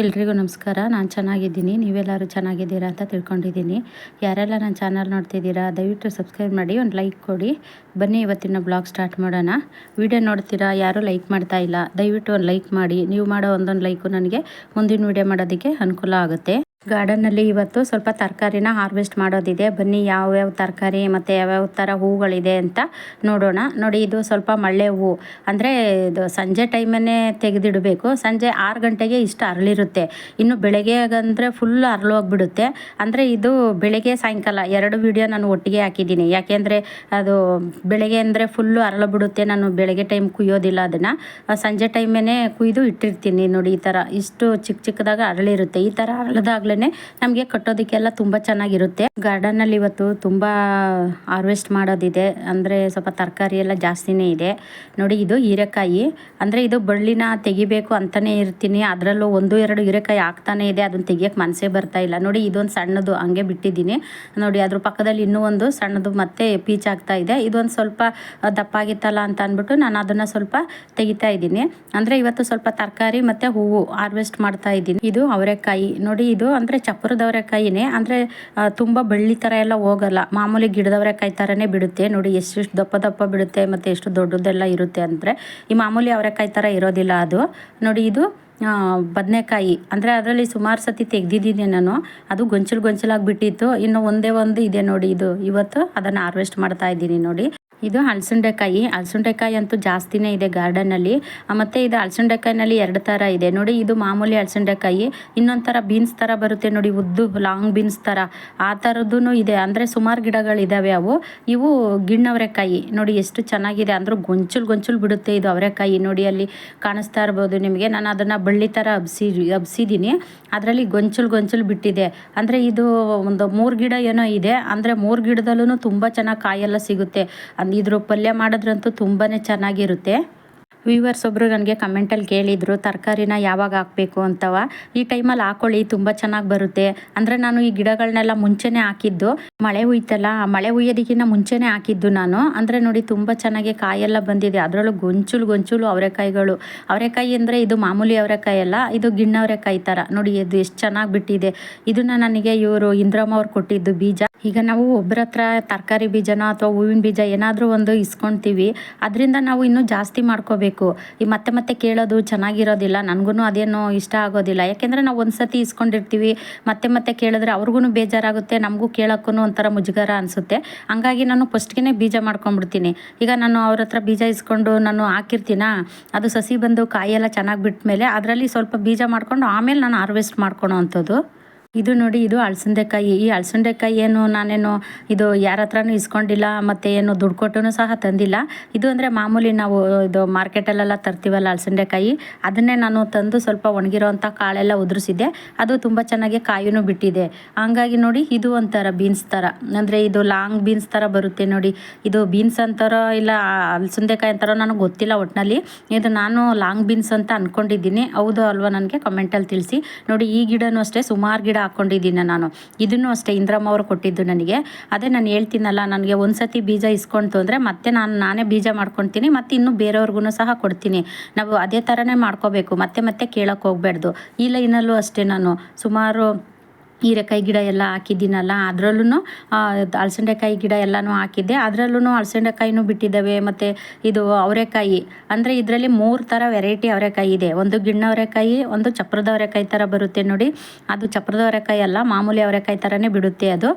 ಎಲ್ರಿಗೂ ನಮಸ್ಕಾರ. ನಾನು ಚೆನ್ನಾಗಿದ್ದೀನಿ. ನೀವೆಲ್ಲರೂ ಚೆನ್ನಾಗಿದ್ದೀರಾ ಅಂತ ತಿಳ್ಕೊಂಡಿದ್ದೀನಿ. ಯಾರೆಲ್ಲ ನನ್ನ ಚಾನಲ್ ನೋಡ್ತಿದ್ದೀರಾ, ದಯವಿಟ್ಟು ಸಬ್ಸ್ಕ್ರೈಬ್ ಮಾಡಿ, ಒಂದು ಲೈಕ್ ಕೊಡಿ. ಬನ್ನಿ ಇವತ್ತಿನ ಬ್ಲಾಗ್ ಸ್ಟಾರ್ಟ್ ಮಾಡೋಣ. ವಿಡಿಯೋ ನೋಡ್ತೀರಾ, ಯಾರೂ ಲೈಕ್ ಮಾಡ್ತಾ ಇಲ್ಲ. ದಯವಿಟ್ಟು ಒಂದು ಲೈಕ್ ಮಾಡಿ. ನೀವು ಮಾಡೋ ಒಂದೊಂದು ಲೈಕು ನನಗೆ ಮುಂದಿನ ವಿಡಿಯೋ ಮಾಡೋದಕ್ಕೆ ಅನುಕೂಲ ಆಗುತ್ತೆ. ಗಾರ್ಡನ್ನಲ್ಲಿ ಇವತ್ತು ಸ್ವಲ್ಪ ತರಕಾರಿನ ಹಾರ್ವೆಸ್ಟ್ ಮಾಡೋದಿದೆ. ಬನ್ನಿ ಯಾವ್ಯಾವ ತರಕಾರಿ ಮತ್ತು ಯಾವ್ಯಾವ ಥರ ಹೂಗಳಿದೆ ಅಂತ ನೋಡೋಣ. ನೋಡಿ, ಇದು ಸ್ವಲ್ಪ ಮಳ್ಳೆ ಹೂವು ಅಂದರೆ ಇದು ಸಂಜೆ ಟೈಮನ್ನೇ ತೆಗೆದಿಡಬೇಕು. ಸಂಜೆ ಆರು ಗಂಟೆಗೆ ಇಷ್ಟು ಅರಳಿರುತ್ತೆ. ಇನ್ನು ಬೆಳಗ್ಗೆ ಅಂದರೆ ಫುಲ್ ಅರಳೋಗ್ಬಿಡುತ್ತೆ ಅಂದರೆ ಇದು ಬೆಳಗ್ಗೆ ಸಾಯಂಕಾಲ ಎರಡು ವಿಡಿಯೋ ನಾನು ಒಟ್ಟಿಗೆ ಹಾಕಿದ್ದೀನಿ. ಯಾಕೆಂದರೆ ಅದು ಬೆಳಗ್ಗೆ ಅಂದರೆ ಫುಲ್ಲು ಅರಳಬಿಡುತ್ತೆ ನಾನು ಬೆಳಗ್ಗೆ ಟೈಮ್ ಕುಯ್ಯೋದಿಲ್ಲ ಅದನ್ನು. ಸಂಜೆ ಟೈಮೇ ಕುಯ್ದು ಇಟ್ಟಿರ್ತೀನಿ. ನೋಡಿ, ಈ ಥರ ಇಷ್ಟು ಚಿಕ್ಕ ಚಿಕ್ಕದಾಗ ಅರಳಿರುತ್ತೆ. ಈ ಥರ ಅರಳದಾಗ್ಲೇ ನಮಗೆ ಕಟ್ಟೋದಕ್ಕೆಲ್ಲ ತುಂಬ ಚೆನ್ನಾಗಿರುತ್ತೆ. ಗಾರ್ಡನ್ನಲ್ಲಿ ಇವತ್ತು ತುಂಬ ಹಾರ್ವೆಸ್ಟ್ ಮಾಡೋದಿದೆ. ಅಂದರೆ ಸ್ವಲ್ಪ ತರಕಾರಿ ಎಲ್ಲ ಜಾಸ್ತಿನೇ ಇದೆ. ನೋಡಿ, ಇದು ಹೀರೆಕಾಯಿ. ಅಂದರೆ ಇದು ಬಳ್ಳಿನ ತೆಗಿಬೇಕು ಅಂತಲೇ ಇರ್ತೀನಿ. ಅದರಲ್ಲೂ ಒಂದು, ಎರಡು ಹೀರೆಕಾಯಿ ಆಗ್ತಾನೆ ಇದೆ. ಅದನ್ನು ತೆಗಿಯೋಕ್ಕೆ ಮನಸ್ಸೇ ಬರ್ತಾ ಇಲ್ಲ. ನೋಡಿ, ಇದೊಂದು ಸಣ್ಣದು ಹಂಗೆ ಬಿಟ್ಟಿದ್ದೀನಿ. ನೋಡಿ, ಅದ್ರ ಪಕ್ಕದಲ್ಲಿ ಇನ್ನೂ ಒಂದು ಸಣ್ಣದು ಮತ್ತೆ ಪೀಚ್ ಆಗ್ತಾ ಇದೆ. ಇದೊಂದು ಸ್ವಲ್ಪ ದಪ್ಪಾಗಿತ್ತಲ್ಲ ಅಂತ ಅಂದ್ಬಿಟ್ಟು ನಾನು ಅದನ್ನು ಸ್ವಲ್ಪ ತೆಗಿತಾ ಇದ್ದೀನಿ. ಅಂದರೆ ಇವತ್ತು ಸ್ವಲ್ಪ ತರಕಾರಿ ಮತ್ತು ಹೂವು ಹಾರ್ವೆಸ್ಟ್ ಮಾಡ್ತಾ ಇದ್ದೀನಿ. ಇದು ಅವರೆಕಾಯಿ. ನೋಡಿ, ಇದು ಅಂದರೆ ಚಪ್ಪರದವರೆಕಾಯಿನೇ ಅಂದರೆ ತುಂಬ ಬಳ್ಳಿ ಥರ ಎಲ್ಲ ಹೋಗಲ್ಲ. ಮಾಮೂಲಿ ಗಿಡದವರೆಕಾಯಿ ಥರನೇ ಬಿಡುತ್ತೆ. ನೋಡಿ, ಎಷ್ಟೆಷ್ಟು ದಪ್ಪ ದಪ್ಪ ಬಿಡುತ್ತೆ ಮತ್ತು ಎಷ್ಟು ದೊಡ್ಡದೆಲ್ಲ ಇರುತ್ತೆ ಅಂದರೆ, ಈ ಮಾಮೂಲಿ ಅವರೆಕಾಯಿ ಥರ ಇರೋದಿಲ್ಲ ಅದು. ನೋಡಿ, ಇದು ಬದನೆಕಾಯಿ. ಅಂದರೆ ಅದರಲ್ಲಿ ಸುಮಾರು ಸತಿ ತೆಗೆದಿದ್ದೀನಿ ನಾನು. ಅದು ಗೊಂಚಲು ಗೊಂಚಲಾಗಿ ಬಿಟ್ಟಿತ್ತು. ಇನ್ನು ಒಂದೇ ಒಂದು ಇದೆ ನೋಡಿ ಇದು. ಇವತ್ತು ಅದನ್ನು ಹಾರ್ವೆಸ್ಟ್ ಮಾಡ್ತಾ ಇದ್ದೀನಿ ನೋಡಿ. ಇದು ಹಲಸುಂಡೆಕಾಯಿ. ಹಲಸುಂಡೆಕಾಯಿ ಅಂತೂ ಜಾಸ್ತಿನೇ ಇದೆ ಗಾರ್ಡನ್ನಲ್ಲಿ. ಮತ್ತು ಇದು ಹಲಸುಂಡೆಕಾಯಿನಲ್ಲಿ ಎರಡು ಥರ ಇದೆ. ನೋಡಿ, ಇದು ಮಾಮೂಲಿ ಹಲಸುಂಡೆಕಾಯಿ. ಇನ್ನೊಂಥರ ಥರ ಬೀನ್ಸ್ ಥರ ಬರುತ್ತೆ ನೋಡಿ, ಉದ್ದು ಲಾಂಗ್ ಬೀನ್ಸ್ ಥರ. ಆ ಥರದ್ದು ಇದೆ. ಅಂದರೆ ಸುಮಾರು ಗಿಡಗಳಿದ್ದಾವೆ ಅವು. ಇವು ಗಿಣ್ಣವರೆಕಾಯಿ. ನೋಡಿ, ಎಷ್ಟು ಚೆನ್ನಾಗಿದೆ. ಅಂದರೂ ಗೊಂಚಲು ಗೊಂಚಲು ಬಿಡುತ್ತೆ ಇದು ಅವರೆಕಾಯಿ. ನೋಡಿ, ಅಲ್ಲಿ ಕಾಣಿಸ್ತಾ ಇರ್ಬೋದು ನಿಮಗೆ. ನಾನು ಅದನ್ನು ಬಳ್ಳಿ ಥರ ಹಬ್ಸಿ ಹಬ್ಸಿದ್ದೀನಿ ಅದರಲ್ಲಿ ಗೊಂಚಲು ಗೊಂಚಲು ಬಿಟ್ಟಿದೆ. ಅಂದರೆ ಇದು ಒಂದು ಮೂರು ಗಿಡ ಏನೋ ಇದೆ. ಅಂದರೆ ಮೂರು ಗಿಡದಲ್ಲೂ ತುಂಬ ಚೆನ್ನಾಗಿ ಕಾಯೆಲ್ಲ ಸಿಗುತ್ತೆ. ಇದ್ರ ಪಲ್ಯ ಮಾಡಿದ್ರಂತೂ ತುಂಬಾ ಚೆನ್ನಾಗಿರುತ್ತೆ. ವ್ಯೂವರ್ಸ್ ಒಬ್ಬರು ನನಗೆ ಕಮೆಂಟಲ್ಲಿ ಕೇಳಿದರು, ತರಕಾರಿನ ಯಾವಾಗ ಹಾಕಬೇಕು ಅಂತವ. ಈ ಟೈಮಲ್ಲಿ ಹಾಕೊಳ್ಳಿ, ತುಂಬ ಚೆನ್ನಾಗಿ ಬರುತ್ತೆ. ಅಂದರೆ ನಾನು ಈ ಗಿಡಗಳನ್ನೆಲ್ಲ ಮುಂಚೆನೇ ಹಾಕಿದ್ದು. ಮಳೆ ಹುಯ್ತಲ್ಲ ಮಳೆ ಹುಯ್ಯೋದಕ್ಕಿಂತ ಮುಂಚೆನೇ ಹಾಕಿದ್ದು ನಾನು. ಅಂದರೆ ನೋಡಿ, ತುಂಬ ಚೆನ್ನಾಗಿ ಕಾಯೆಲ್ಲ ಬಂದಿದೆ. ಅದರಲ್ಲೂ ಗೊಂಚುಲು ಗೊಂಚುಲು ಅವರೆಕಾಯಿಗಳು. ಅವರೆಕಾಯಿ ಅಂದರೆ ಇದು ಮಾಮೂಲಿ ಅವರೆಕಾಯಿ ಅಲ್ಲ, ಇದು ಗಿಣ್ಣವರೆಕಾಯಿ ಥರ ನೋಡಿ, ಇದು ಎಷ್ಟು ಚೆನ್ನಾಗಿ ಬಿಟ್ಟಿದೆ. ಇದನ್ನು ನನಗೆ ಇವರು ಇಂದ್ರಮ್ಮ ಅವ್ರು ಕೊಟ್ಟಿದ್ದು ಬೀಜ. ಈಗ ನಾವು ಒಬ್ಬರ ಹತ್ರ ತರಕಾರಿ ಬೀಜನ ಅಥವಾ ಹೂವಿನ ಬೀಜ ಏನಾದರೂ ಒಂದು ಇಸ್ಕೊಳ್ತೀವಿ ಅದರಿಂದ ನಾವು ಇನ್ನೂ ಜಾಸ್ತಿ ಮಾಡ್ಕೋಬೇಕು. ಈ ಮತ್ತೆ ಮತ್ತೆ ಕೇಳೋದು ಚೆನ್ನಾಗಿರೋದಿಲ್ಲ ನನಗೂ ಅದೇನೋ ಇಷ್ಟ ಆಗೋದಿಲ್ಲ. ಯಾಕೆಂದರೆ ನಾವು ಒಂದು ಸತಿ ಇಸ್ಕೊಂಡಿರ್ತೀವಿ, ಮತ್ತೆ ಮತ್ತೆ ಕೇಳಿದ್ರೆ ಅವ್ರಿಗೂ ಬೇಜಾರಾಗುತ್ತೆ, ನಮಗೂ ಕೇಳೋಕ್ಕೂ ಒಂಥರ ಮುಜುಗರ ಅನಿಸುತ್ತೆ. ಹಂಗಾಗಿ ನಾನು ಫಸ್ಟ್ಗೆ ಬೀಜ ಮಾಡ್ಕೊಂಡ್ಬಿಡ್ತೀನಿ ಈಗ ನಾನು ಅವ್ರ ಹತ್ರ ಬೀಜ ಇಸ್ಕೊಂಡು ನಾನು ಹಾಕಿರ್ತೀನ, ಅದು ಸಸಿ ಬಂದು ಕಾಯಿ ಎಲ್ಲ ಚೆನ್ನಾಗಿ ಬಿಟ್ಟ ಮೇಲೆ ಅದರಲ್ಲಿ ಸ್ವಲ್ಪ ಬೀಜ ಮಾಡ್ಕೊಂಡು ಆಮೇಲೆ ನಾನು ಹಾರ್ವೆಸ್ಟ್ ಮಾಡ್ಕೊಳೋ ಅಂಥದ್ದು. ಇದು ನೋಡಿ, ಇದು ಅಳಸಂದೆಕಾಯಿ ಈ ಅಳಸಂದೆಕಾಯಿ ಏನು, ನಾನೇನು ಇದು ಯಾರ ಹತ್ರನೂ ಇಸ್ಕೊಂಡಿಲ್ಲ, ಮತ್ತು ಏನು ದುಡ್ಡು ಕೊಟ್ಟು ಸಹ ತಂದಿಲ್ಲ. ಇದು ಅಂದರೆ ಮಾಮೂಲಿ ನಾವು ಇದು ಮಾರ್ಕೆಟಲ್ಲೆಲ್ಲ ತರ್ತೀವಲ್ಲ ಅಳಸಂದೆಕಾಯಿ ಅದನ್ನೇ ನಾನು ತಂದು ಸ್ವಲ್ಪ ಒಣಗಿರೋವಂಥ ಕಾಳೆಲ್ಲ ಉದುರಿಸಿದ್ದೆ. ಅದು ತುಂಬ ಚೆನ್ನಾಗಿ ಕಾಯಿನೂ ಬಿಟ್ಟಿದೆ. ಹಂಗಾಗಿ ನೋಡಿ, ಇದು ಒಂಥರ ಬೀನ್ಸ್ ಥರ ಅಂದರೆ ಇದು ಲಾಂಗ್ ಬೀನ್ಸ್ ಥರ ಬರುತ್ತೆ ನೋಡಿ. ಇದು ಬೀನ್ಸ್ ಅಂತಾರೋ ಇಲ್ಲ ಅಲಸಂದೆಕಾಯಿ ಅಂತಾರೋ ನನಗೆ ಗೊತ್ತಿಲ್ಲ ಒಟ್ಟಿನಲ್ಲಿ ಇದು ನಾನು ಲಾಂಗ್ ಬೀನ್ಸ್ ಅಂತ ಅಂದ್ಕೊಂಡಿದ್ದೀನಿ ಹೌದು ಅಲ್ವಾ ನನಗೆ? ಕಮೆಂಟಲ್ಲಿ ತಿಳಿಸಿ. ನೋಡಿ, ಈ ಗಿಡನೂ ಅಷ್ಟೇ, ಸುಮಾರು ಗಿಡ ಹಾಕ್ಕೊಂಡಿದ್ದೀನಿ ನಾನು. ಇದನ್ನು ಅಷ್ಟೇ ಇಂದ್ರಮ್ಮ ಅವರು ಕೊಟ್ಟಿದ್ದು ನನಗೆ. ಅದೇ ನಾನು ಹೇಳ್ತೀನಲ್ಲ, ನನಗೆ ಒಂದು ಸತಿ ಬೀಜ ಇಸ್ಕೊಂತು ಅಂದರೆ ಮತ್ತೆ ನಾನು, ನಾನೇ ಬೀಜ ಮಾಡ್ಕೊತೀನಿ, ಮತ್ತು ಇನ್ನೂ ಬೇರೆಯವ್ರಿಗೂ ಸಹ ಕೊಡ್ತೀನಿ. ನಾವು ಅದೇ ಥರನೇ ಮಾಡ್ಕೋಬೇಕು, ಮತ್ತೆ ಮತ್ತೆ ಕೇಳೋಕ್ಕೆ ಹೋಗ್ಬಾರ್ದು ಈ ಲೈನಲ್ಲೂ ಅಷ್ಟೇ ನಾನು. ಸುಮಾರು ಹೀರೆಕಾಯಿ ಗಿಡ ಎಲ್ಲ ಹಾಕಿದ್ದೀನಲ್ಲ ಅದರಲ್ಲೂ ಅಲಸಂಡೆಕಾಯಿ ಗಿಡ ಎಲ್ಲನೂ ಹಾಕಿದ್ದೆ. ಅದರಲ್ಲೂ ಅಲಸಂಡೆಕಾಯಿನೂ ಬಿಟ್ಟಿದ್ದಾವೆ, ಮತ್ತು ಇದು ಅವರೆಕಾಯಿ. ಅಂದರೆ ಇದರಲ್ಲಿ ಮೂರು ಥರ ವೆರೈಟಿ ಅವರೆಕಾಯಿ ಇದೆ. ಒಂದು ಗಿಣ್ಣ ಅವರೆಕಾಯಿ, ಒಂದು ಚಪ್ರದ ಅವರೆಕಾಯಿ ಥರ ಬರುತ್ತೆ ನೋಡಿ. ಅದು ಚಪ್ರದ ಅವರೆಕಾಯಿ ಅಲ್ಲ, ಮಾಮೂಲಿ ಅವರೆಕಾಯಿ ಥರನೇ ಬಿಡುತ್ತೆ ಅದು.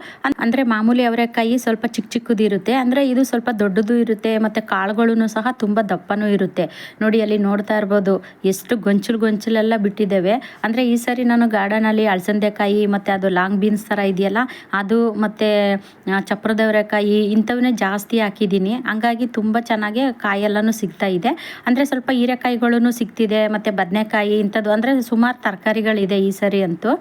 ಅಂದರೆ ಮಾಮೂಲಿ ಅವರೆಕಾಯಿ ಸ್ವಲ್ಪ ಚಿಕ್ಕ ಚಿಕ್ಕದು ಇರುತ್ತೆ. ಅಂದರೆ ಇದು ಸ್ವಲ್ಪ ದೊಡ್ಡದು ಇರುತ್ತೆ, ಮತ್ತು ಕಾಳುಗಳೂ ಸಹ ತುಂಬ ದಪ್ಪನೂ ಇರುತ್ತೆ. ನೋಡಿ, ಅಲ್ಲಿ ನೋಡ್ತಾ ಇರ್ಬೋದು, ಎಷ್ಟು ಗೊಂಚಲು ಗೊಂಚಲೆಲ್ಲ ಬಿಟ್ಟಿದ್ದಾವೆ. ಅಂದರೆ ಈ ಸರಿ ನಾನು ಗಾರ್ಡನಲ್ಲಿ ಅಲಸಂದೆಕಾಯಿ ಮತ್ತು ಅದು ಲಾಂಗ್ ಬೀನ್ಸ್ ಥರ ಇದೆಯಲ್ಲ, ಅದು ಮತ್ತು ಚಪ್ರದವರೆಕಾಯಿ ಇಂಥವನ್ನೇ ಜಾಸ್ತಿ ಹಾಕಿದ್ದೀನಿ. ಹಂಗಾಗಿ ತುಂಬ ಚೆನ್ನಾಗಿ ಕಾಯೆಲ್ಲನೂ ಸಿಗ್ತಾ ಇದೆ. ಅಂದರೆ ಸ್ವಲ್ಪ ಹೀರೆಕಾಯಿಗಳೂ ಸಿಗ್ತಿದೆ, ಮತ್ತು ಬದನೆಕಾಯಿ ಇಂಥದ್ದು, ಅಂದರೆ ಸುಮಾರು ತರಕಾರಿಗಳಿದೆ ಈ ಸರಿ ಅಂತೂ.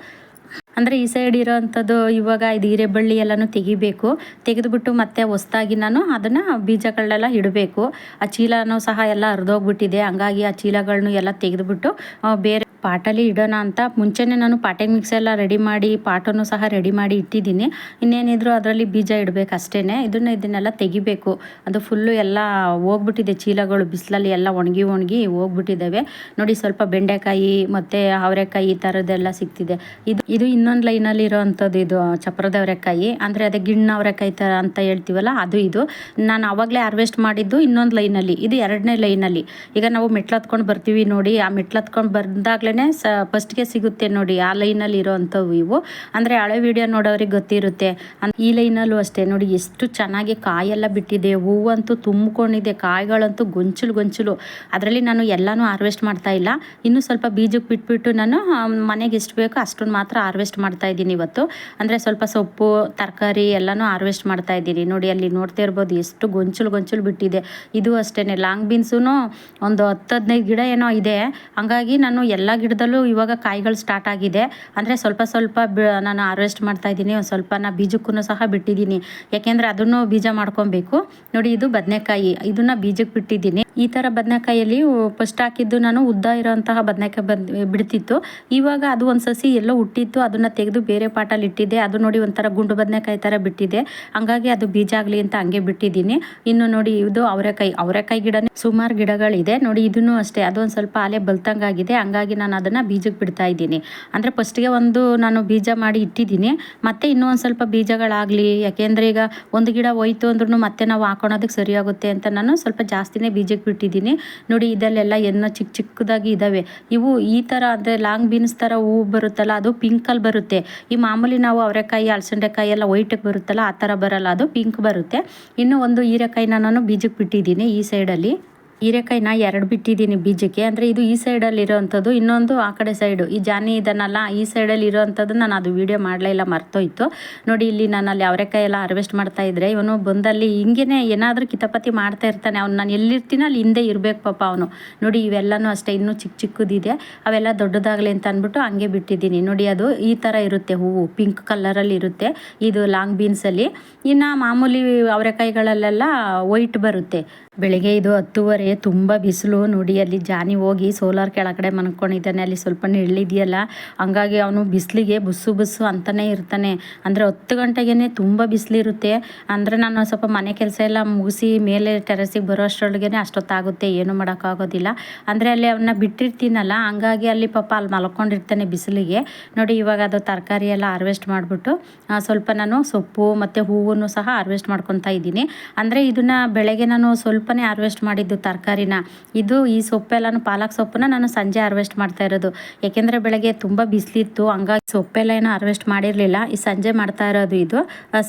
ಅಂದರೆ ಈ ಸೈಡ್ ಇರೋವಂಥದ್ದು ಇವಾಗ ಇದು ಹೀರೆಬಳ್ಳಿ ಎಲ್ಲನೂ ತೆಗಿಬೇಕು. ತೆಗೆದುಬಿಟ್ಟು ಮತ್ತೆ ಹೊಸ್ದಾಗಿ ನಾನು ಅದನ್ನು ಬೀಜಗಳನ್ನೆಲ್ಲ ಇಡಬೇಕು. ಆ ಚೀಲನೂ ಸಹ ಎಲ್ಲ ಹರಿದೋಗ್ಬಿಟ್ಟಿದೆ. ಹಂಗಾಗಿ ಆ ಚೀಲಗಳನ್ನು ಎಲ್ಲ ತೆಗೆದುಬಿಟ್ಟು ಬೇರೆ ಪಾಟಲ್ಲಿ ಇಡೋಣ ಅಂತ. ಮುಂಚೆನೇ ನಾನು ಪಾಟೆ ಮಿಕ್ಸ್ ಎಲ್ಲ ರೆಡಿ ಮಾಡಿ, ಪಾಟನ್ನು ಸಹ ರೆಡಿ ಮಾಡಿ ಇಟ್ಟಿದ್ದೀನಿ. ಇನ್ನೇನಿದ್ರು ಅದರಲ್ಲಿ ಬೀಜ ಇಡಬೇಕು ಅಷ್ಟೇ ಇದನ್ನು ಇದನ್ನೆಲ್ಲ ತೆಗಿಬೇಕು. ಅದು ಫುಲ್ಲು ಎಲ್ಲ ಹೋಗ್ಬಿಟ್ಟಿದೆ. ಚೀಲಗಳು ಬಿಸಿಲಲ್ಲಿ ಎಲ್ಲ ಒಣಗಿ ಒಣಗಿ ಹೋಗ್ಬಿಟ್ಟಿದ್ದಾವೆ. ನೋಡಿ ಸ್ವಲ್ಪ ಬೆಂಡೆಕಾಯಿ ಮತ್ತು ಅವರೆಕಾಯಿ ಈ ಥರದ್ದೆಲ್ಲ ಸಿಗ್ತಿದೆ. ಇದು ಇದು ಇನ್ನೊಂದು ಲೈನಲ್ಲಿ ಇರೋವಂಥದ್ದು ಇದು, ಚಪ್ರದ ಅವರೆಕಾಯಿ. ಅಂದರೆ ಅದೇ ಗಿಣ್ಣ ಅವರೆಕಾಯಿ ಥರ ಅಂತ ಹೇಳ್ತೀವಲ್ಲ, ಅದು ಇದು. ನಾನು ಆವಾಗಲೇ ಹಾರ್ವೆಸ್ಟ್ ಮಾಡಿದ್ದು ಇನ್ನೊಂದು ಲೈನಲ್ಲಿ ಇದು ಎರಡನೇ ಲೈನಲ್ಲಿ ಈಗ ನಾವು ಮೆಟ್ಲು ಹತ್ಕೊಂಡು ಬರ್ತೀವಿ ನೋಡಿ. ಆ ಮೆಟ್ಲು ಹತ್ಕೊಂಡು ಬಂದಾಗ್ಲೇ ಸ ಫಸ್ಟ್ಗೆ ಸಿಗುತ್ತೆ ನೋಡಿ, ಆ ಲೈನಲ್ಲಿ ಇರೋವಂಥವು ಇವು. ಅಂದರೆ ಹಳೆ ವಿಡಿಯೋ ನೋಡೋರಿಗೆ ಗೊತ್ತಿರುತ್ತೆ. ಈ ಲೈನಲ್ಲೂ ಅಷ್ಟೇ. ನೋಡಿ, ಎಷ್ಟು ಚೆನ್ನಾಗಿ ಕಾಯೆಲ್ಲ ಬಿಟ್ಟಿದೆ. ಹೂವಂತೂ ತುಂಬಿಕೊಂಡಿದೆ. ಕಾಯಿಗಳಂತೂ ಗೊಂಚಲು ಗೊಂಚಲು. ಅದರಲ್ಲಿ ನಾನು ಎಲ್ಲನೂ ಹಾರ್ವೆಸ್ಟ್ ಮಾಡ್ತಾ ಇಲ್ಲ. ಇನ್ನೂ ಸ್ವಲ್ಪ ಬೀಜಕ್ಕೆ ಬಿಟ್ಬಿಟ್ಟು ನಾನು ಮನೆಗೆ ಎಷ್ಟು ಬೇಕೋ ಅಷ್ಟನ್ನು ಮಾತ್ರ ಹಾರ್ವೆಸ್ಟ್ ಮಾಡ್ತಾ ಇದ್ದೀನಿ ಇವತ್ತು. ಅಂದರೆ ಸ್ವಲ್ಪ ಸೊಪ್ಪು, ತರಕಾರಿ ಎಲ್ಲನೂ ಹಾರ್ವೆಸ್ಟ್ ಮಾಡ್ತಾ ಇದ್ದೀನಿ. ನೋಡಿ, ಅಲ್ಲಿ ನೋಡ್ತಾ ಇರ್ಬೋದು ಎಷ್ಟು ಗೊಂಚಲು ಗೊಂಚಲು ಬಿಟ್ಟಿದೆ. ಇದು ಅಷ್ಟೇ ಲಾಂಗ್ ಬೀನ್ಸೂ ಒಂದು ಹತ್ತು ಹದಿನೈದು ಗಿಡ ಏನೋ ಇದೆ. ಹಂಗಾಗಿ ನಾನು ಎಲ್ಲ ಗಿಡದಲ್ಲೂ ಇವಾಗ ಕಾಯಿಗಳು ಸ್ಟಾರ್ಟ್ ಆಗಿದೆ. ಅಂದರೆ ಸ್ವಲ್ಪ ಸ್ವಲ್ಪ ನಾನು ಹಾರ್ವೆಸ್ಟ್ ಮಾಡ್ತಾ ಇದ್ದೀನಿ, ಒಂದು ಸ್ವಲ್ಪ ನಾ ಬೀಜಕ್ಕೂ ಸಹ ಬಿಟ್ಟಿದ್ದೀನಿ. ಯಾಕೆಂದರೆ ಅದನ್ನು ಬೀಜ ಮಾಡ್ಕೊಬೇಕು. ನೋಡಿ, ಇದು ಬದನೆಕಾಯಿ. ಇದನ್ನ ಬೀಜಕ್ಕೆ ಬಿಟ್ಟಿದ್ದೀನಿ. ಈ ಥರ ಬದನೆಕಾಯಿಯಲ್ಲಿ ಫಸ್ಟ್ ಹಾಕಿದ್ದು ನಾನು ಉದ್ದ ಇರೋಂತಹ ಬದನೆಕಾಯಿ ಬದ್ ಬಿಡ್ತಿತ್ತು. ಇವಾಗ ಅದು ಒಂದು ಸಸಿ ಎಲ್ಲೋ ಹುಟ್ಟಿತ್ತು, ಅದನ್ನು ತೆಗೆದು ಬೇರೆ ಪಾಟಲ್ಲಿ ಇಟ್ಟಿದ್ದೆ. ಅದು ನೋಡಿ ಒಂಥರ ಗುಂಡು ಬದನೆಕಾಯಿ ಥರ ಬಿಟ್ಟಿದೆ. ಹಂಗಾಗಿ ಅದು ಬೀಜ ಆಗಲಿ ಅಂತ ಹಂಗೆ ಬಿಟ್ಟಿದ್ದೀನಿ. ಇನ್ನು ನೋಡಿ, ಇದು ಅವರೆಕಾಯಿ. ಅವರೆಕಾಯಿ ಗಿಡನೇ ಸುಮಾರು ಗಿಡಗಳಿದೆ. ನೋಡಿ, ಇದನ್ನು ಅಷ್ಟೇ. ಅದೊಂದು ಸ್ವಲ್ಪ ಅಲೆ ಬಲ್ತಂಗಾಗಿದೆ. ಹಂಗಾಗಿ ನಾನು ಅದನ್ನು ಬೀಜಕ್ಕೆ ಬಿಡ್ತಾ ಇದ್ದೀನಿ. ಅಂದರೆ ಫಸ್ಟಿಗೆ ಒಂದು ನಾನು ಬೀಜ ಮಾಡಿ ಇಟ್ಟಿದ್ದೀನಿ. ಮತ್ತೆ ಇನ್ನೂ ಒಂದು ಸ್ವಲ್ಪ ಬೀಜಗಳಾಗಲಿ, ಯಾಕೆಂದರೆ ಈಗ ಒಂದು ಗಿಡ ಹೋಯ್ತು ಅಂದ್ರೂ ಮತ್ತೆ ನಾವು ಹಾಕೊಳೋದಕ್ಕೆ ಸರಿಯಾಗುತ್ತೆ ಅಂತ ನಾನು ಸ್ವಲ್ಪ ಜಾಸ್ತಿನೇ ಬೀಜಕ್ಕೆ ಬಿಟ್ಟಿದ್ದೀನಿ. ನೋಡಿ, ಇದಲ್ಲೆಲ್ಲ ಎನ್ನ ಚಿಕ್ಕ ಚಿಕ್ಕದಾಗಿ ಇದ್ದಾವೆ ಇವು ಈ ಥರ ಅಂದರೆ ಲಾಂಗ್ ಬೀನ್ಸ್ ಥರ ಹೂವು ಬರುತ್ತಲ್ಲ, ಅದು ಪಿಂಕಲ್ಲಿ ಬರುತ್ತೆ. ಈ ಮಾಮೂಲಿ ನಾವು ಅವರೆಕಾಯಿ ಅಲಸಂಡೆಕಾಯಿ ಎಲ್ಲ ವೈಟಿಗೆ ಬರುತ್ತಲ್ಲ, ಆ ಥರ ಬರಲ್ಲ, ಅದು ಪಿಂಕ್ ಬರುತ್ತೆ. ಇನ್ನು ಒಂದು ಹೀರೆಕಾಯಿನ ನಾನು ಬೀಜಕ್ಕೆ ಬಿಟ್ಟಿದ್ದೀನಿ ಈ ಸೈಡಲ್ಲಿ ಹೀರೆಕಾಯಿನ ಎರಡು ಬಿಟ್ಟಿದ್ದೀನಿ ಬೀಜಕ್ಕೆ. ಅಂದರೆ ಇದು ಈ ಸೈಡಲ್ಲಿ ಇರೋವಂಥದ್ದು ಇನ್ನೊಂದು ಆ ಕಡೆ ಸೈಡು. ಈ ಜಾನಿ ಇದನ್ನಲ್ಲ, ಈ ಸೈಡಲ್ಲಿ ಇರೋವಂಥದ್ದು ನಾನು ಅದು ವೀಡಿಯೋ ಮಾಡಲೇ ಇಲ್ಲ, ಮರ್ತೋಯ್ತು. ನೋಡಿ, ಇಲ್ಲಿ ನಾನು ಅಲ್ಲಿ ಅವರೆಕಾಯಿ ಎಲ್ಲ ಹಾರ್ವೆಸ್ಟ್ ಮಾಡ್ತಾ ಇದ್ದರೆ ಇವನು ಬಂದಲ್ಲಿ ಹಿಂಗೇನೆ ಏನಾದರೂ ಕಿತಪತಿ ಮಾಡ್ತಾ ಇರ್ತಾನೆ. ಅವ್ನು ನಾನು ಎಲ್ಲಿರ್ತೀನಿ ಅಲ್ಲಿ ಹಿಂದೆ ಇರಬೇಕು ಪಾಪ ಅವನು. ನೋಡಿ, ಇವೆಲ್ಲನೂ ಅಷ್ಟೇ, ಇನ್ನೂ ಚಿಕ್ಕ ಚಿಕ್ಕದಿದೆ. ಅವೆಲ್ಲ ದೊಡ್ಡದಾಗಲಿ ಅಂತ ಅಂದ್ಬಿಟ್ಟು ಹಂಗೆ ಬಿಟ್ಟಿದ್ದೀನಿ. ನೋಡಿ, ಅದು ಈ ಥರ ಇರುತ್ತೆ ಹೂವು ಪಿಂಕ್ ಕಲರಲ್ಲಿ ಇರುತ್ತೆ. ಇದು ಲಾಂಗ್ ಬೀನ್ಸಲ್ಲಿ ಇನ್ನು ಮಾಮೂಲಿ ಅವರೆಕಾಯಿಗಳಲ್ಲೆಲ್ಲ ವೈಟ್ ಬರುತ್ತೆ. ಬೆಳಿಗ್ಗೆ ಇದು ಹತ್ತುವರೆ, ತುಂಬ ಬಿಸಿಲು, ನೋಡಿ ಅಲ್ಲಿ ಜಾನಿ ಹೋಗಿ ಸೋಲಾರ್ ಕೆಳಗಡೆ ಮನ್ಕೊಂಡಿದ್ದಾನೆ ಅಲ್ಲಿ ಸ್ವಲ್ಪ ನೆಳ್ಳಿದೆಯಲ್ಲ ಹಂಗಾಗಿ ಅವನು ಬಿಸಿಲಿಗೆ ಬುಸ್ಸು ಬುಸ್ಸು ಅಂತಲೇ ಇರ್ತಾನೆ. ಅಂದರೆ ಹತ್ತು ಗಂಟೆಗೇ ತುಂಬ ಬಿಸಿಲಿರುತ್ತೆ. ಅಂದರೆ ನಾನು ಸ್ವಲ್ಪ ಮನೆ ಕೆಲಸ ಎಲ್ಲ ಮುಗಿಸಿ ಮೇಲೆ ಟೆರೆಸಿಗೆ ಬರೋ ಅಷ್ಟರೊಳಗೆ ಅಷ್ಟೊತ್ತಾಗುತ್ತೆ, ಏನು ಮಾಡೋಕ್ಕಾಗೋದಿಲ್ಲ. ಅಂದರೆ ಅಲ್ಲಿ ಅವನ್ನ ಬಿಟ್ಟಿರ್ತೀನಲ್ಲ, ಹಂಗಾಗಿ ಅಲ್ಲಿ ಪಾಪ ಅಲ್ಲಿ ಮಲ್ಕೊಂಡಿರ್ತಾನೆ ಬಿಸಿಲಿಗೆ. ನೋಡಿ ಇವಾಗ ಅದು ತರಕಾರಿ ಎಲ್ಲ ಹಾರ್ವೆಸ್ಟ್ ಮಾಡಿಬಿಟ್ಟು ಸ್ವಲ್ಪ ನಾನು ಸೊಪ್ಪು ಮತ್ತು ಹೂವನ್ನು ಸಹ ಹಾರ್ವೆಸ್ಟ್ ಮಾಡ್ಕೊತಾ ಇದ್ದೀನಿ. ಅಂದರೆ ಇದನ್ನು ಬೆಳಗ್ಗೆ ನಾನು ಸ್ವಲ್ಪನೇ ಹಾರ್ವೆಸ್ಟ್ ಮಾಡಿದ್ದು ತರಕಾರಿನ. ಇದು ಈ ಸೊಪ್ಪೆಲ್ಲನೂ ಪಾಲಕ್ ಸೊಪ್ಪನ್ನ ನಾನು ಸಂಜೆ ಹಾರ್ವೆಸ್ಟ್ ಮಾಡ್ತಾ ಇರೋದು. ಯಾಕೆಂದರೆ ಬೆಳಗ್ಗೆ ತುಂಬ ಬಿಸಿಲಿತ್ತು, ಹಂಗಾಗಿ ಸೊಪ್ಪೆಲ್ಲ ಏನು ಹಾರ್ವೆಸ್ಟ್ ಮಾಡಿರಲಿಲ್ಲ. ಈ ಸಂಜೆ ಮಾಡ್ತಾ ಇರೋದು ಇದು.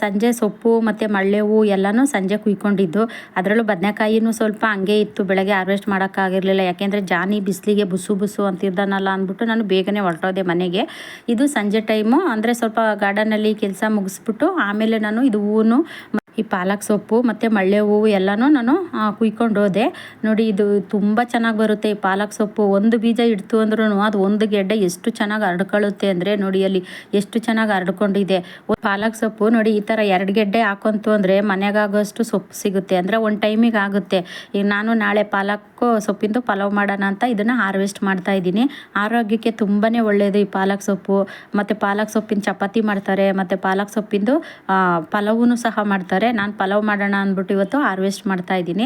ಸಂಜೆ ಸೊಪ್ಪು ಮತ್ತು ಮಳ್ಳೆ ಹೂವು ಎಲ್ಲನೂ ಸಂಜೆ ಕುಯ್ಕೊಂಡಿದ್ದು. ಅದರಲ್ಲೂ ಬದನೆಕಾಯಿನೂ ಸ್ವಲ್ಪ ಹಂಗೆ ಇತ್ತು. ಬೆಳಗ್ಗೆ ಹಾರ್ವೆಸ್ಟ್ ಮಾಡೋಕ್ಕಾಗಿರಲಿಲ್ಲ ಯಾಕೆಂದರೆ ಜಾನಿ ಬಿಸಿಲಿಗೆ ಬುಸು ಬುಸು ಅಂತಿದ್ದಾನಲ್ಲ ಅಂದ್ಬಿಟ್ಟು ನಾನು ಬೇಗನೆ ಹೊರಟೋದೆ ಮನೆಗೆ. ಇದು ಸಂಜೆ ಟೈಮು ಅಂದರೆ ಸ್ವಲ್ಪ ಗಾರ್ಡನಲ್ಲಿ ಕೆಲಸ ಮುಗಿಸ್ಬಿಟ್ಟು ಆಮೇಲೆ ನಾನು ಇದು ಹೂವು ಈ ಪಾಲಕ್ ಸೊಪ್ಪು ಮತ್ತು ಮಳ್ಳೆ ಹೂವು ಎಲ್ಲನೂ ನಾನು ಕುಯ್ಕೊಂಡು ಹೋದೆ. ನೋಡಿ, ಇದು ತುಂಬ ಚೆನ್ನಾಗಿ ಬರುತ್ತೆ. ಈ ಪಾಲಕ್ ಸೊಪ್ಪು ಒಂದು ಬೀಜ ಇಡ್ತು ಅಂದ್ರೂ ಅದು ಒಂದು ಗೆಡ್ಡೆ ಎಷ್ಟು ಚೆನ್ನಾಗಿ ಹರಡ್ಕೊಳ್ಳುತ್ತೆ ಅಂದರೆ ನೋಡಿ, ಅಲ್ಲಿ ಎಷ್ಟು ಚೆನ್ನಾಗಿ ಹರಡ್ಕೊಂಡಿದೆ ಪಾಲಕ್ ಸೊಪ್ಪು, ನೋಡಿ, ಈ ಥರ ಎರಡು ಗೆಡ್ಡೆ ಹಾಕೊಂತು ಅಂದರೆ ಮನೆಗಾಗೋಷ್ಟು ಸೊಪ್ಪು ಸಿಗುತ್ತೆ. ಅಂದರೆ ಒಂದು ಟೈಮಿಗೆ ಆಗುತ್ತೆ. ಈಗ ನಾನು ನಾಳೆ ಪಾಲಕ್ಕು ಸೊಪ್ಪಿಂದು ಪಲಾವ್ ಮಾಡೋಣ ಅಂತ ಇದನ್ನು ಹಾರ್ವೆಸ್ಟ್ ಮಾಡ್ತಾ ಇದ್ದೀನಿ. ಆರೋಗ್ಯಕ್ಕೆ ತುಂಬಾ ಒಳ್ಳೆಯದು ಈ ಪಾಲಕ್ ಸೊಪ್ಪು. ಮತ್ತು ಪಾಲಕ್ ಸೊಪ್ಪಿನ ಚಪಾತಿ ಮಾಡ್ತಾರೆ. ಮತ್ತು ಪಾಲಕ್ ಸೊಪ್ಪಿಂದು ಪಲಾವೂ ಸಹ ಮಾಡ್ತಾರೆ. ನಾನು ಪಲಾವ್ ಮಾಡೋಣ ಅಂದ್ಬಿಟ್ಟು ಇವತ್ತು ಹಾರ್ವೆಸ್ಟ್ ಮಾಡ್ತಾ ಇದ್ದೀನಿ.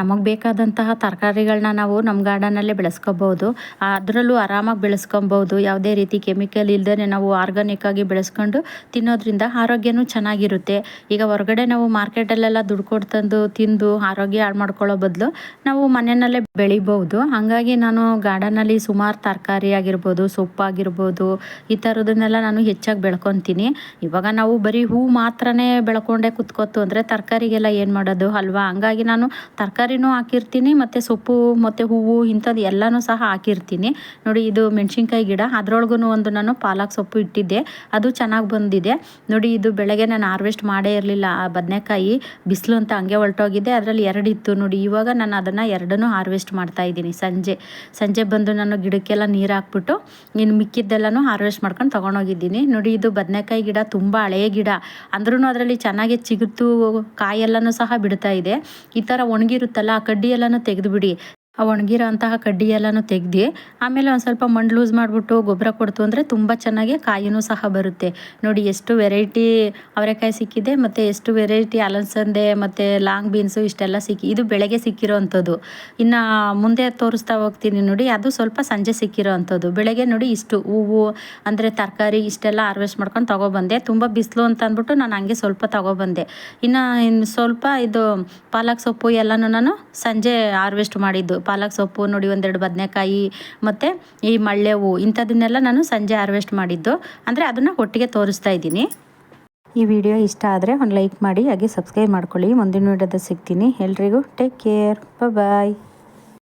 ನಮಗೆ ಬೇಕಾದಂತಹ ತರಕಾರಿಗಳನ್ನ ನಾವು ನಮ್ಮ ಗಾರ್ಡನಲ್ಲೇ ಬೆಳೆಸ್ಕೊಬೋದು ಅದರಲ್ಲೂ ಆರಾಮಾಗಿ ಬೆಳೆಸ್ಕೊಬೋದು ಯಾವುದೇ ರೀತಿ ಕೆಮಿಕಲ್ ಇಲ್ಲದೇ ನಾವು ಆರ್ಗಾನಿಕ್ ಆಗಿ ಬೆಳೆಸ್ಕೊಂಡು ತಿನ್ನೋದ್ರಿಂದ ಆರೋಗ್ಯನೂ ಚೆನ್ನಾಗಿರುತ್ತೆ. ಈಗ ಹೊರಗಡೆ ನಾವು ಮಾರ್ಕೆಟಲ್ಲೆಲ್ಲ ದುಡ್ಡು ಕೊಟ್ಟು ತಂದು ತಿಂದು ಆರೋಗ್ಯ ಹಾಳು ಮಾಡ್ಕೊಳ್ಳೋ ಬದಲು ನಾವು ಮನೆಯಲ್ಲೇ ಬೆಳಿಬಹುದು. ಹಾಗಾಗಿ ನಾನು ಗಾರ್ಡನಲ್ಲಿ ಸುಮಾರು ತರಕಾರಿ ಆಗಿರ್ಬೋದು ಸೊಪ್ಪಾಗಿರ್ಬೋದು ಈ ಥರದನ್ನೆಲ್ಲ ನಾನು ಹೆಚ್ಚಾಗಿ ಬೆಳ್ಕೊತೀನಿ. ಇವಾಗ ನಾವು ಬರೀ ಹೂ ಮಾತ್ರನೇ ಬೆಳ್ಕೊಂಡೆ ಕುತ್ಕೋತು ಅಂದರೆ ತರಕಾರಿಗೆಲ್ಲ ಏನು ಮಾಡೋದು ಅಲ್ವಾ? ಹಂಗಾಗಿ ನಾನು ತರಕಾರಿನೂ ಹಾಕಿರ್ತೀನಿ, ಮತ್ತು ಸೊಪ್ಪು, ಮತ್ತು ಹೂವು, ಇಂಥದ್ದು ಎಲ್ಲನೂ ಸಹ ಹಾಕಿರ್ತೀನಿ. ನೋಡಿ, ಇದು ಮೆಣಸಿನ್ಕಾಯಿ ಗಿಡ. ಅದರೊಳಗೂ ಒಂದು ನಾನು ಪಾಲಕ್ ಸೊಪ್ಪು ಇಟ್ಟಿದ್ದೆ. ಅದು ಚೆನ್ನಾಗಿ ಬಂದಿದೆ. ನೋಡಿ, ಇದು ಬೆಳಗ್ಗೆ ನಾನು ಹಾರ್ವೆಸ್ಟ್ ಮಾಡೇ ಇರಲಿಲ್ಲ ಆ ಬದನೆಕಾಯಿ ಬಿಸಿಲು ಅಂತ ಹಂಗೆ ಹೊರಟೋಗಿದೆ ಅದರಲ್ಲಿ ಎರಡು ಇತ್ತು. ನೋಡಿ, ಇವಾಗ ನಾನು ಅದನ್ನು ಎರಡನ್ನೂ ಹಾರ್ವೆಸ್ಟ್ ಮಾಡ್ತಾ ಇದ್ದೀನಿ. ಸಂಜೆ ಸಂಜೆ ಬಂದು ನಾನು ಗಿಡಕ್ಕೆಲ್ಲ ನೀರು ಹಾಕ್ಬಿಟ್ಟು, ಇನ್ನು ಮಿಕ್ಕಿದ್ದೆಲ್ಲನೂ ಹಾರ್ವೆಸ್ಟ್ ಮಾಡ್ಕೊಂಡು ತೊಗೊಂಡೋಗಿದ್ದೀನಿ. ನೋಡಿ, ಇದು ಬದನೆಕಾಯಿ ಗಿಡ ತುಂಬ ಹಳೆಯ ಗಿಡ. ಅಂದ್ರೂ ಅದರಲ್ಲಿ ಚೆನ್ನಾಗಿ ಚಿಗುರ್ತು ಕಾಯೆಲ್ಲನೂ ಸಹ ಬಿಡ್ತಾ ಇದೆ. ಈ ಥರ ಒಣಗಿರುತ್ತಲ್ಲ ಆ ಕಡ್ಡಿ ಎಲ್ಲನೂ ತೆಗೆದುಬಿಡಿ. ಆ ಒಣಗಿರೋ ಅಂತಹ ಕಡ್ಡಿ ಎಲ್ಲನೂ ತೆಗ್ದು ಆಮೇಲೆ ಒಂದು ಸ್ವಲ್ಪ ಮಣ್ಣು ಲೂಸ್ ಮಾಡಿಬಿಟ್ಟು ಗೊಬ್ಬರ ಕೊಡ್ತು ಅಂದರೆ ತುಂಬ ಚೆನ್ನಾಗಿ ಕಾಯಿನೂ ಸಹ ಬರುತ್ತೆ. ನೋಡಿ ಎಷ್ಟು ವೆರೈಟಿ ಅವರೆಕಾಯಿ ಸಿಕ್ಕಿದೆ ಮತ್ತು ಎಷ್ಟು ವೆರೈಟಿ ಅಲಸಂದೆ ಮತ್ತು ಲಾಂಗ್ ಬೀನ್ಸು ಇಷ್ಟೆಲ್ಲ ಸಿಕ್ಕಿ, ಇದು ಬೆಳಗ್ಗೆ ಸಿಕ್ಕಿರೋ ಅಂಥದ್ದು ಇನ್ನು ಮುಂದೆ ತೋರಿಸ್ತಾ ಹೋಗ್ತೀನಿ ನೋಡಿ, ಅದು ಸ್ವಲ್ಪ ಸಂಜೆ ಸಿಕ್ಕಿರೋ ಅಂಥದ್ದು ಬೆಳಗ್ಗೆ ನೋಡಿ ಇಷ್ಟು ಹೂವು, ಅಂದರೆ ತರಕಾರಿ ಇಷ್ಟೆಲ್ಲ ಹಾರ್ವೆಸ್ಟ್ ಮಾಡ್ಕೊಂಡು ತೊಗೊಬಂದೆ. ತುಂಬ ಬಿಸಿಲು ಅಂತ ಅಂದ್ಬಿಟ್ಟು ನಾನು ಹಂಗೆ ಸ್ವಲ್ಪ ತೊಗೊಬಂದೆ. ಇನ್ನು ಇನ್ನು ಸ್ವಲ್ಪ ಇದು ಪಾಲಕ್ ಸೊಪ್ಪು ಎಲ್ಲನೂ ನಾನು ಸಂಜೆ ಹಾರ್ವೆಸ್ಟ್ ಮಾಡಿದ್ದು. ಪಾಲಕ್ ಸೊಪ್ಪು, ನೋಡಿ ಒಂದೆರಡು ಬದನೆಕಾಯಿ ಮತ್ತು ಈ ಮಳ್ಳೆ ಹೂವು ಇಂಥದನ್ನೆಲ್ಲ ನಾನು ಸಂಜೆ ಹಾರ್ವೆಸ್ಟ್ ಮಾಡಿದ್ದು. ಅಂದರೆ ಅದನ್ನು ಒಟ್ಟಿಗೆ ತೋರಿಸ್ತಾ ಇದ್ದೀನಿ. ಈ ವಿಡಿಯೋ ಇಷ್ಟ ಆದರೆ ಒಂದು ಲೈಕ್ ಮಾಡಿ, ಹಾಗೆ ಸಬ್ಸ್ಕ್ರೈಬ್ ಮಾಡ್ಕೊಳ್ಳಿ. ಮುಂದಿನ ವಿಡಿಯೋದ ಸಿಗ್ತೀನಿ. ಎಲ್ರಿಗೂ ಟೇಕ್ ಕೇರ್ ಬಾಯ್